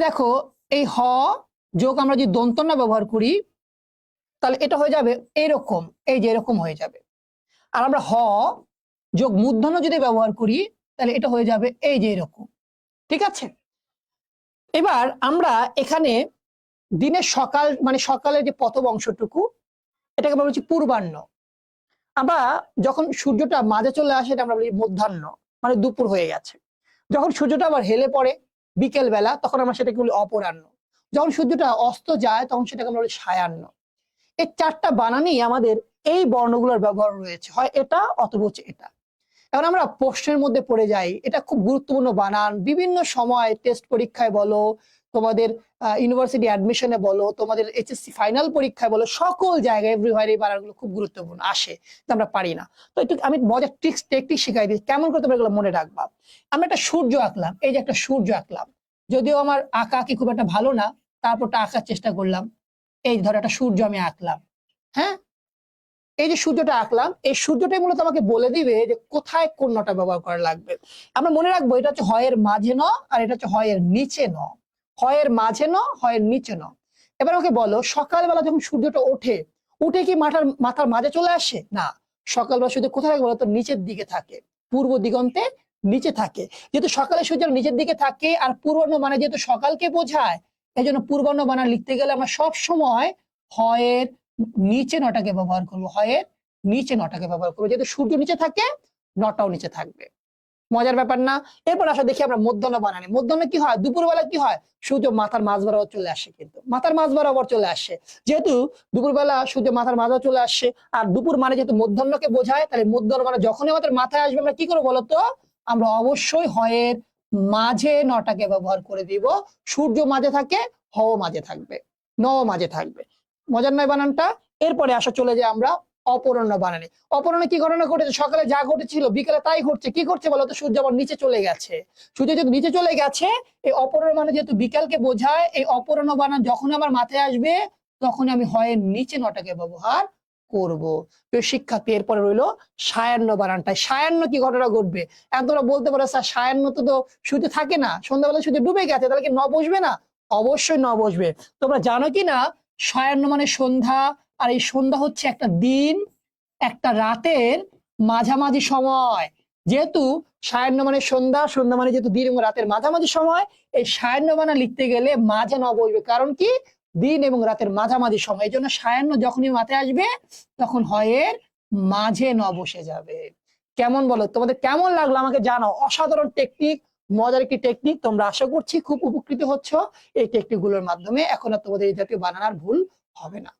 দেখো, এই হ যোগ আমরা যদি দন্তনা ব্যবহার করি, তাহলে এটা হয়ে যাবে এরকম, এই যে এরকম হয়ে যাবে। আর আমরা হ যোগ মূর্ধন্য যদি ব্যবহার করি, তাহলে এটা হয়ে যাবে এই যে এরকম, ঠিক আছে? এবার আমরা এখানে দিনের সকাল মানে সকালের যে প্রথম অংশটুকু, এটাকে আমরা বলছি পূর্বাহ্ন। আমরা যখন সূর্যটা মাঝে চলে আসে, এটা আমরা বলি মধ্যাহ্ন মানে দুপুর হয়ে গেছে। যখন সূর্যটা আবার হেলে পড়ে বিকেল বেলা তখন আমরা সেটাকে বলি অপরাহ্ন। যখন সূর্যটা অস্ত যায়, তখন সেটাকে আমরা বলি সায়ান্ন এই চারটা বানানেই আমাদের এই বর্ণগুলোর ব্যবহার রয়েছে। হয় এটা অথবা হচ্ছে এটা। এখন আমরা প্রশ্নের মধ্যে পড়ে যাই। এটা খুব গুরুত্বপূর্ণ বানান। বিভিন্ন সময় টেস্ট পরীক্ষায় বলো, তোমাদের ইউনিভার্সিটি অ্যাডমিশনে বলো, তোমাদের এইচএসসি ফাইনাল পরীক্ষায় বলো, সকল জায়গায় এভরিওয়ার এই বানানগুলো খুব গুরুত্বপূর্ণ, আসে তো আমরা পারি না। তো একটু আমি মজার ট্রিক্স টেকটিক শিখাই দিই। কেমন করে তোমরা এগুলো মনে রাখবা? আমরা একটা সূর্য আঁকলাম, এই যে একটা সূর্য আঁকলাম। যদিও আমার আঁকা আঁকি খুব একটা ভালো না তারপরটা আঁকার চেষ্টা করলাম। এই ধরো একটা সূর্য আমি আঁকলাম হ্যাঁ? এই যে সূর্যটা আঁকলাম, এই সূর্যটাই মূলত আমাকে বলে দিবে যে কোথায় কোন নটা ব্যবহার করা লাগবে। আমরা মনে রাখব এটা হচ্ছে হয়ের মাঝে ন আর এটা হচ্ছে হয়ের নিচে ন। হয়ের মাঝে ন, হয়ের নিচে ন। এবার আমাকে বলো, সকালবেলা যখন সূর্যটা ওঠে, উঠে কি মাথার মাথার মাঝে চলে আসে? না। সকালবেলা সূর্য কোথায় থাকে বলতো? নিচের দিকে থাকে। পূর্ব দিগন্তে নিচে থাকে। যেহেতু সকালে সূর্য নিচের দিকে থাকে আর পূর্বাহ্ন মানে যেহেতু সকালকে বোঝায় এই জন্য পূর্বাহ্ন বানা লিখতে গেলে আমরা সব সময় হয়ের নিচে নটাকে ব্যবহার করব হয়ের নিচে নটাকে ব্যবহার করব। যেহেতু সূর্য নিচে থাকে, নটাও নিচে থাকবে। মজার ব্যাপার না। এরপর আসা দেখি আমরা মধ্যাহ্ন বানানি। মধ্যাহ্ন কি হয়? দুপুরবেলা কি হয়? সূর্য মাথার মাঝ বরাবর চলে আসে কিন্তু। মাথার মাঝ বরাবর চলে আসে। যেহেতু দুপুরবেলা সূর্য মাথার মাঝে চলে আসে, আর দুপুর মানে যেহেতু মধ্যাহ্নকে বোঝায়, তাহলে মধ্যাহ্ন মানে যখনই আমাদের মাথায় আসবে, আমরা কি করব বলতো? আমরা অবশ্যই হয়ের মাঝে নটাকে ব্যবহার করে দিব। সূর্য মাঝে থাকে হ মাঝে থাকবে। ন মাঝে থাকবে। মজার নয় বানানটা। এরপরে আসা চলে যায় আমরা অপরণ্য বানানে। অপরাহ্নে কি ঘটনা ঘটেছে? সকালে যা ঘটেছিল, বিকেলে তাই ঘটছে। কি করছে বলতো সূর্য আবার নিচে চলে গেছে। সূর্য যেহেতু নিচে চলে গেছে, এই অপরাহ্ন মানে যেহেতু বিকালকে বোঝায়, এই অপরাহ্ন বানান যখন আমার মাথায় আসবে তখন আমি হয় নিচে নটাকে ব্যবহার করব। প্রিয় শিক্ষার্থী, এরপরে রইল সায়ান্ন বানানটায়। সায়ান্ন কি ঘটনা ঘটবে? এখন তোমরা বলতে পারো, স্যার, সায়ান্ন তো তো সূর্য থাকে না। সন্ধ্যাবেলা সূর্য ডুবে গেছে, তাহলে কি ন বসবে না? অবশ্যই ন বসবে। তোমরা জানো কি না? সায়ান্ন মানে সন্ধ্যা, আর এই সন্ধ্যা হচ্ছে একটা দিন, একটা রাতের মাঝামাঝি সময়। যেহেতু সায়ান্ন মানে সন্ধ্যা সন্ধ্যা মানে যেহেতু দিন এবং রাতের মাঝামাঝি সময়, এই সায়ান্ন বানা লিখতে গেলে মাঝে ন বসবে কারণ কি? দিন এবং রাতের মাঝামাঝি সময়। এই জন্য সায়ান্ন যখনই মাথায় আসবে, তখন হয়ের মাঝে ন বসে যাবে। কেমন বলো? তোমাদের কেমন লাগল আমাকে জানাও। অসাধারণ টেকনিক মজার একটি টেকনিক তোমরা আশা করছি খুব উপকৃত হচ্ছ এই টেকনিকগুলোর মাধ্যমে। এখন আর তোমাদের এই জাতীয় বানানোর ভুল হবে না।